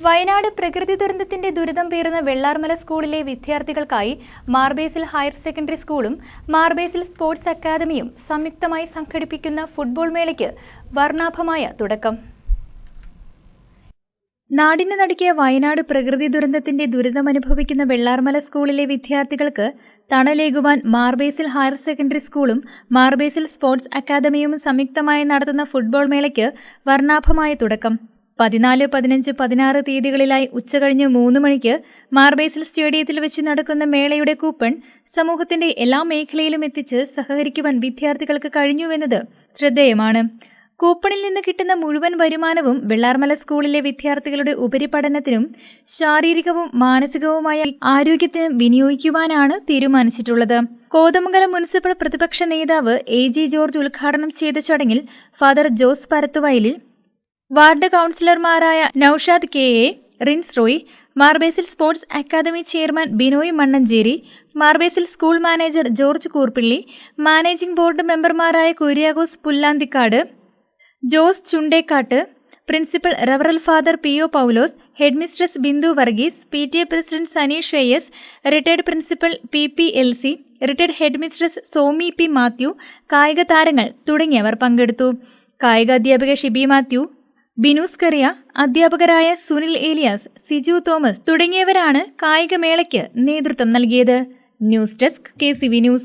വയനാട് പ്രകൃതി ദുരന്തത്തിന്റെ ദുരിതം പേറുന്ന വെള്ളാർമല സ്കൂളിലെ വിദ്യാർത്ഥികൾക്കായി മാർബേസിൽ ഹയർ സെക്കൻഡറി സ്കൂളും മാർബേസിൽ സ്പോർട്സ് അക്കാദമിയും സംയുക്തമായി സംഘടിപ്പിക്കുന്ന ഫുട്ബോൾ മേളയ്ക്ക് വർണാഭമായ തുടക്കം. നാടിന് നടുക്കിയ വയനാട് പ്രകൃതി ദുരന്തത്തിന്റെ ദുരിതമനുഭവിക്കുന്ന വെള്ളാർമല സ്കൂളിലെ വിദ്യാർത്ഥികൾക്ക് തണലേകുവാൻ മാർബേസിൽ ഹയർ സെക്കൻഡറി സ്കൂളും മാർബേസിൽ സ്പോർട്സ് അക്കാദമിയും സംയുക്തമായി നടത്തുന്ന ഫുട്ബോൾ മേളയ്ക്ക് വർണാഭമായ തുടക്കം. പതിനാല് പതിനഞ്ച് പതിനാറ് തീയതികളിലായി ഉച്ചകഴിഞ്ഞ് മൂന്ന് മണിക്ക് മാർബേസിൽ സ്റ്റേഡിയത്തിൽ വെച്ച് നടക്കുന്ന മേളയുടെ കൂപ്പൺ സമൂഹത്തിന്റെ എല്ലാ മേഖലയിലും എത്തിച്ച് സഹകരിക്കുവാൻ വിദ്യാർത്ഥികൾക്ക് കഴിഞ്ഞുവെന്നത് ശ്രദ്ധേയമാണ്. കൂപ്പണിൽ നിന്ന് കിട്ടുന്ന മുഴുവൻ വരുമാനവും വെള്ളാർമല സ്കൂളിലെ വിദ്യാർത്ഥികളുടെ ഉപരിപഠനത്തിനും ശാരീരികവും മാനസികവുമായ ആരോഗ്യത്തിനും വിനിയോഗിക്കുവാനാണ് തീരുമാനിച്ചിട്ടുള്ളത്. കോതമംഗലം മുനിസിപ്പൽ പ്രതിപക്ഷ നേതാവ് എ ജി ജോർജ് ഉദ്ഘാടനം ചെയ്ത ചടങ്ങിൽ ഫാദർ ജോസ് പരത്തുവയലിൽ വാർഡ് കൗൺസിലർമാരായ Naushad K A Rins Roy Mar Basil sports academy chairman Binoy Mannancheri Mar Basil school manager George Koorppilly managing board മെമ്പർമാരായ Kuriakose Pullanthikkad Jose Chundekkattu principal റവറൽ father P O Paulose headmistress Bindu Varghese P T A president Saneesh S retired principal P P L C retired headmistress Somi P Mathew കായിക താരങ്ങൾ തുടങ്ങിയവർ പങ്കെടുത്തു. കായിക അധ്യാപിക ഷിബി മാത്യു ബിനൂസ് കറിയ അധ്യാപകരായ Sunil Elias Siju Thomas തുടങ്ങിയവരാണ് കായികമേളയ്ക്ക് നേതൃത്വം നൽകിയത്. News desk K news.